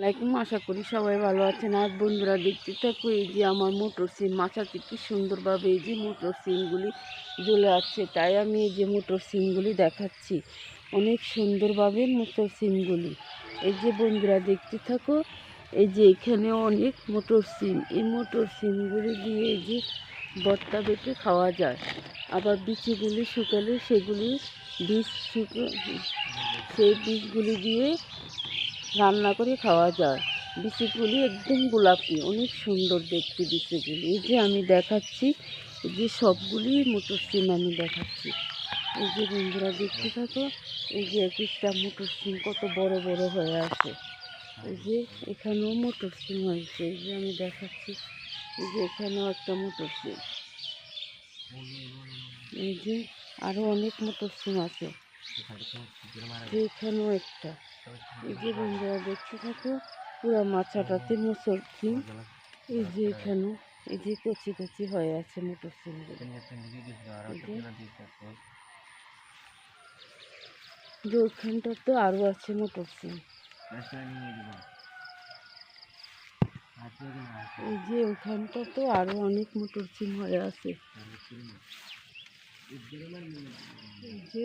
আসসালামাইকুম আশা করি সবাই ভালো আছেন। আর বন্ধুরা, দেখতে থাকো, এই যে আমার মোটর সিম মাথাতে কি সুন্দরভাবে এই যে মোটর সিমগুলি জ্বলে আছে, তাই আমি এই যে মোটর সিমগুলি দেখাচ্ছি। অনেক সুন্দরভাবে মোটর সিমগুলি। এই যে বন্ধুরা, দেখতে থাকো, এই যে এখানে অনেক মোটর সিম। এই মোটর সিমগুলি দিয়ে এই যে বত্তা বেটে খাওয়া যায়। আবার বিচিগুলি শুকালে সেগুলি বীজ শুকো সেই বীজগুলি দিয়ে রান্না করে খাওয়া যায়। বিচিগুলি একদম গোলাপি, অনেক সুন্দর দেখতে বিচিগুলি এই যে আমি দেখাচ্ছি, এই যে সবগুলি সিম আমি দেখাচ্ছি। এই যে বন্ধুরা দেখতে থাকো, এই যে এক একটা মোটর সিম কত বড় বড় হয়ে আছে। এই যে এখানেও সিম হয়েছে। এই যে আমি দেখাচ্ছি, এই যে এখানেও একটা সিম এই যে আরও অনেক মোটর সিম আছে। এখানেও একটা। এই যে বন্ধুরা দেখতে থাকো, পুরা মাছাটাতে সিম এই যে এখানেও, এই যে কচি কচি হয়ে আছে মোটর যে ওখানটা তো আরও আছে মোটর সিম এই যে ওখানটা তো আরও অনেক মোটর সিম হয়ে আছে। এই যে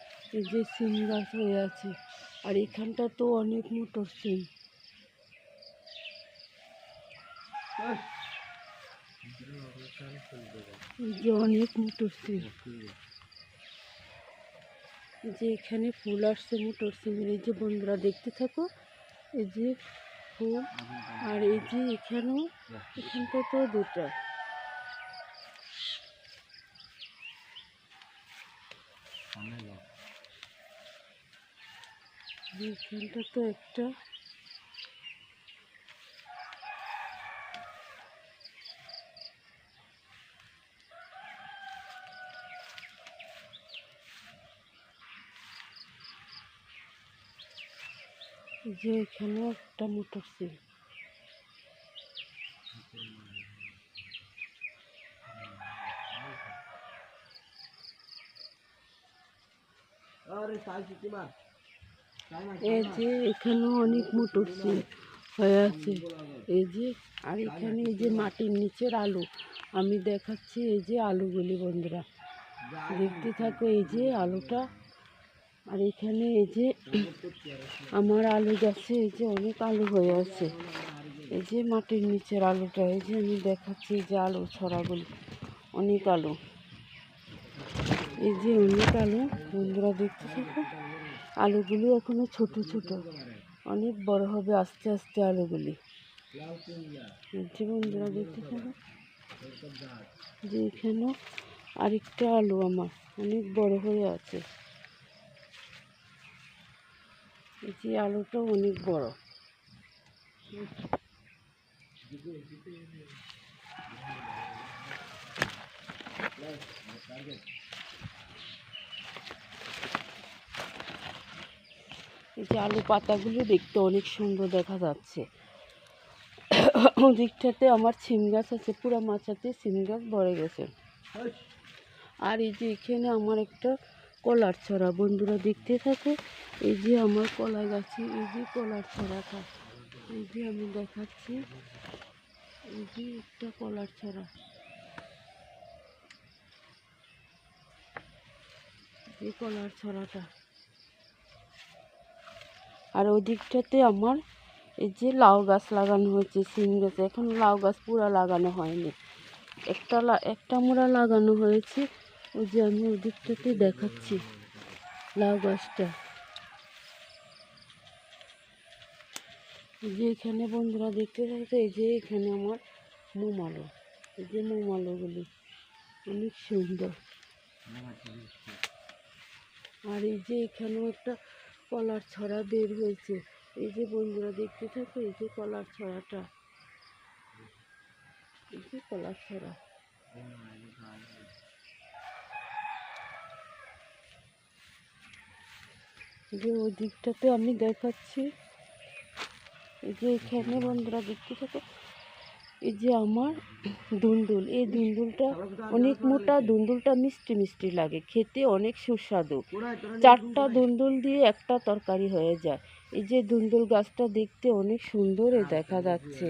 এই যে সিম গাছ হয়ে আছে। আর এখানটা তো অনেক মোটর সিম। যে অনেক মোটর সিম। যে এখানে ফুল আসছে মোটর সিমের। এই যে বন্ধুরা দেখতে থাকো, এই যে ফুল। আর এই যে এখানেও এখানটা তো দুটা। এখানটা তো একটা। যে এখানেও একটা মোটর সিম এই যে এখানেও অনেক মোটর সিম হয়ে আছে এই যে আর এখানে এই যে মাটির নিচের আলু আমি দেখাচ্ছি এই যে আলুগুলি বন্ধুরা দেখতে থাকো এই যে আলুটা আর এখানে এই যে আমার আলু গাছে এই যে অনেক আলু হয়ে আছে এই যে মাটির নিচের আলুটা এই যে আমি দেখাচ্ছি যে আলু ছড়াগুলি অনেক আলু এই যে অনেক আলু বন্ধুরা দেখতে থাকো আলুগুলি এখনও ছোট ছোট। অনেক বড় হবে আস্তে আস্তে আলুগুলি। বন্ধুরা দেখতে থাকো। যে এখানেও আরেকটা আলু আমার, অনেক বড় হয়ে আছে। যে আলুটা অনেক বড়। এই যে আলু পাতাগুলো দেখতে অনেক সুন্দর দেখা যাচ্ছে। ওদিকটাতে আমার সিম গাছ আছে, পুরো মাচাতে সিম গাছ ভরে গেছে। আর এই যে এখানে আমার একটা কলার ছড়া, বন্ধুরা দেখতে থাকে, এই যে আমার কলা গাছে, এই যে কলার ছড়াটা, এই যে আমি দেখাচ্ছি, এই যে একটা কলার ছড়া। এই কলার ছড়াটা। আর ওই দিকটাতে আমার এই যে লাউ গাছ লাগানো হয়েছে সিম গাছ, এখন লাউ গাছ পুরো লাগানো হয়নি। একটা একটা মোড়া লাগানো হয়েছে, ওই যে আমি ওই দিকটাতে দেখাচ্ছি লাউ গাছটা। যে এখানে বন্ধুরা দেখতে থাকতো এই যে এখানে আমার মোম আলু এই যে মোম আলুগুলি অনেক সুন্দর। আর এই যে এখানেও একটা কলার ছড়া বের হয়েছে। এই যে বন্ধুরা দেখতে থাকো, এই যে কলার ছড়াটা। এই যে কলার ছড়া। যে ওই দিকটাতে আমি দেখাচ্ছি। এই যে এখানে বন্ধুরা দেখতে থাকো এই যে আমার দুন্দুল, এই দুন্দুলটা অনেক মোটা দুন্দুলটা মিষ্টি মিষ্টি লাগে, খেতে অনেক সুস্বাদু। চারটা দুন্দুল দিয়ে একটা তরকারি হয়ে যায়। এই যে দুন্দুল গাছটা দেখতে অনেক সুন্দর দেখা যাচ্ছে।